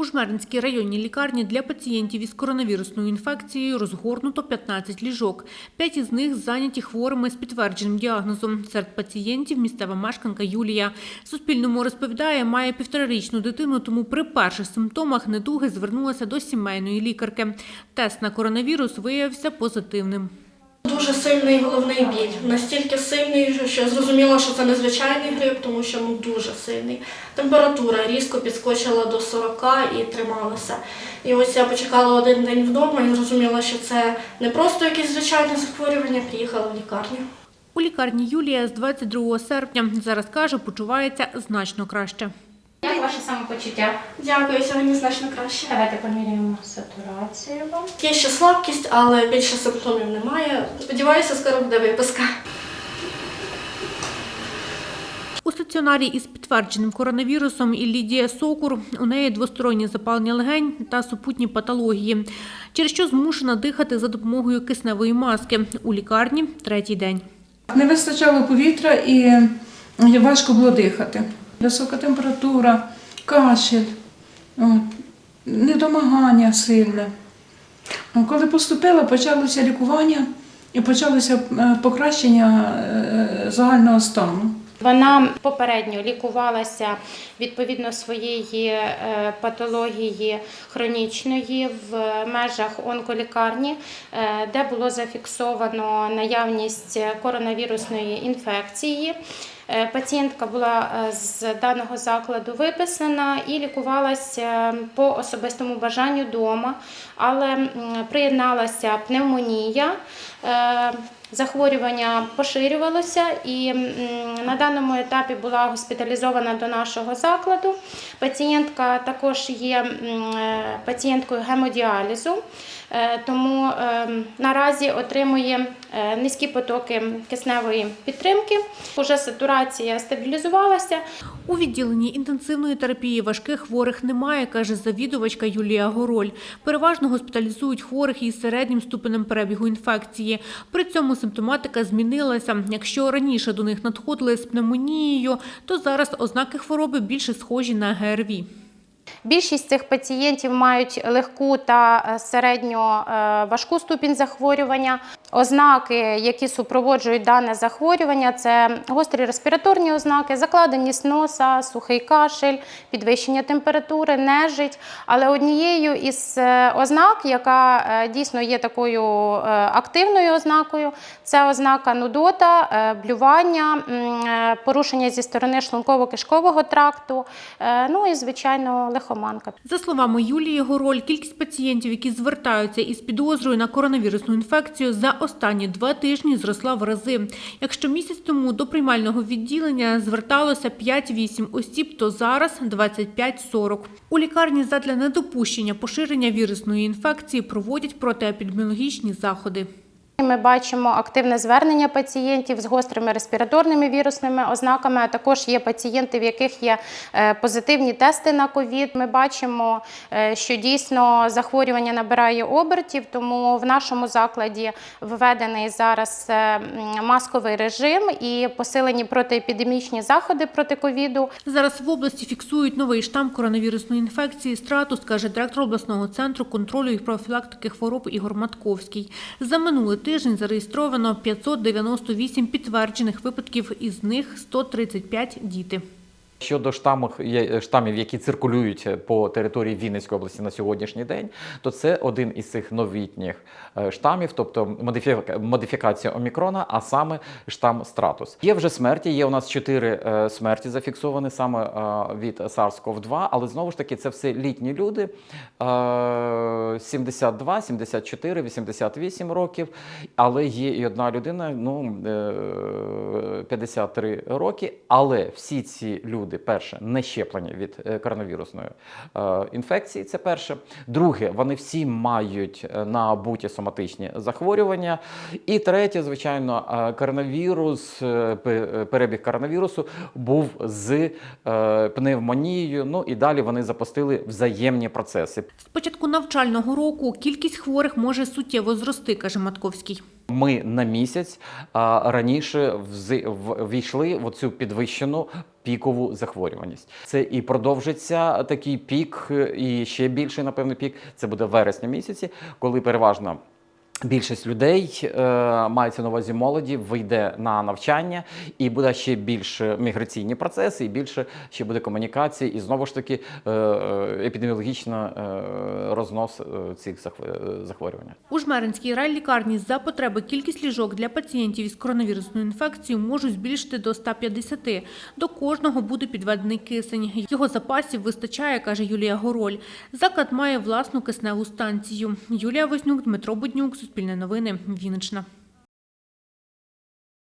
У Жмеринській районній лікарні для пацієнтів із коронавірусною інфекцією розгорнуто 15 ліжок. П'ять із них зайняті хворими з підтвердженим діагнозом. Серед пацієнтів місцева мешканка Юлія. Суспільному розповідає, має півторарічну дитину, тому при перших симптомах недуги звернулася до сімейної лікарки. Тест на коронавірус виявився позитивним. Дуже сильний головний біль. Настільки сильний, що я зрозуміла, що це незвичайний грип, тому що ну дуже сильний. Температура різко підскочила до 40 і трималася. І ось я почекала один день вдома і зрозуміла, що це не просто якесь звичайне захворювання, приїхала в лікарню. У лікарні Юлія з 22 серпня зараз каже, почувається значно краще. Ваше самопочуття? Дякую, сьогодні значно краще. Давайте поміряємо сатурацію вам. Є ще слабкість, але більше симптомів немає. Сподіваюся, скоро буде виписка. У стаціонарі із підтвердженим коронавірусом і Лідія Сокур у неї двостороннє запалення легень та супутні патології, через що змушена дихати за допомогою кисневої маски. У лікарні третій день. Не вистачало повітря і важко було дихати. Висока температура, кашель, недомагання сильне. Коли поступила, почалося лікування і почалося е, покращення е, загального стану. Вона попередньо лікувалася відповідно своєї е, патології хронічної в межах онколікарні, де було зафіксовано наявність коронавірусної інфекції. Е, Пацієнтка була е, з даного закладу виписана і лікувалася по особистому бажанню вдома, але приєдналася пневмонія. е, Захворювання поширювалося і на даному етапі була госпіталізована до нашого закладу. Пацієнтка також є пацієнткою гемодіалізу, тому е, наразі отримує низькі потоки кисневої підтримки. Уже сатурація стабілізувалася. У відділенні інтенсивної терапії важких хворих немає, каже завідувачка Юлія Гороль. Переважно госпіталізують хворих із середнім ступенем перебігу інфекції. При цьому симптоматика змінилася. Якщо раніше до них надходили з пневмонією, то зараз ознаки хвороби більше схожі на ГРВІ. Більшість цих пацієнтів мають легку та е, середньо е, важку ступінь захворювання. Ознаки, які супроводжують дане захворювання, це гострі респіраторні ознаки, закладеність носа, сухий кашель, підвищення температури, нежить. Але однією із е, ознак, яка е, дійсно є такою е, активною ознакою, це ознака нудота, блювання, порушення зі сторони шлунково-кишкового тракту, ну і звичайно лихоманка. За словами Юлії Гороль, кількість пацієнтів, які звертаються із підозрою на коронавірусну інфекцію, за останні два тижні зросла в рази. Якщо місяць тому до приймального відділення зверталося 5-8 осіб, то зараз 25-40. У лікарні задля недопущення поширення вірусної інфекції проводять протиепідеміологічні заходи. Ми бачимо активне звернення пацієнтів з гострими респіраторними вірусними ознаками. А також є пацієнти, в яких є е, позитивні тести на ковід. Ми бачимо, е, що дійсно захворювання набирає обертів, тому в нашому закладі введений зараз е, масковий режим і посилені протиепідемічні заходи проти ковіду. Зараз в області фіксують новий штам коронавірусної інфекції «Стратус», каже директор обласного центру контролю і профілактики хвороб Ігор Матковський. За минулий тиждень зареєстровано 598 підтверджених випадків, із них 135 – діти. Щодо штамів, є- штамів, які циркулюють по території Вінницької області на сьогоднішній день, то це один із цих новітніх е, штамів, тобто модифі- модифікація омікрона, а саме штам стратус. Є вже смерті. Є у нас чотири е, смерті зафіксовані саме е, від SARS-CoV-2, але знову ж таки це все літні люди е, 72, 74, 88 років. Але є і одна людина, ну е, 53 роки. Але всі ці люди, перше, не щеплені від е, коронавірусної е, інфекції. Це перше. Друге, вони всі мають е, набуті соматичні захворювання. І третє, звичайно, е, коронавірус, е, пе- е, перебіг коронавірусу був з е, пневмонією. Ну і далі вони запустили взаємні процеси. З початку навчального року кількість хворих може суттєво зрости, каже Матковський. Ми на місяць а, раніше ввійшли в цю підвищену пікову захворюваність. Це і продовжиться такий пік, і ще більший, напевно, пік. Це буде вересня місяці, коли переважно. Більшість людей е, мається на увазі молоді, вийде на навчання, і буде ще більше міграційні процеси, і більше ще буде комунікації, і знову ж таки е, е, епідеміологічно рознос цих захв- захворювань. У Жмеринській райлікарні за потреби кількість ліжок для пацієнтів із коронавірусною інфекцією можуть збільшити до 150. До кожного буде підведений кисень. Його запасів вистачає, каже Юлія Гороль. Заклад має власну кисневу станцію. Юлія Вознюк, Дмитро Буднюк, Суспільне новини, Вінниччина.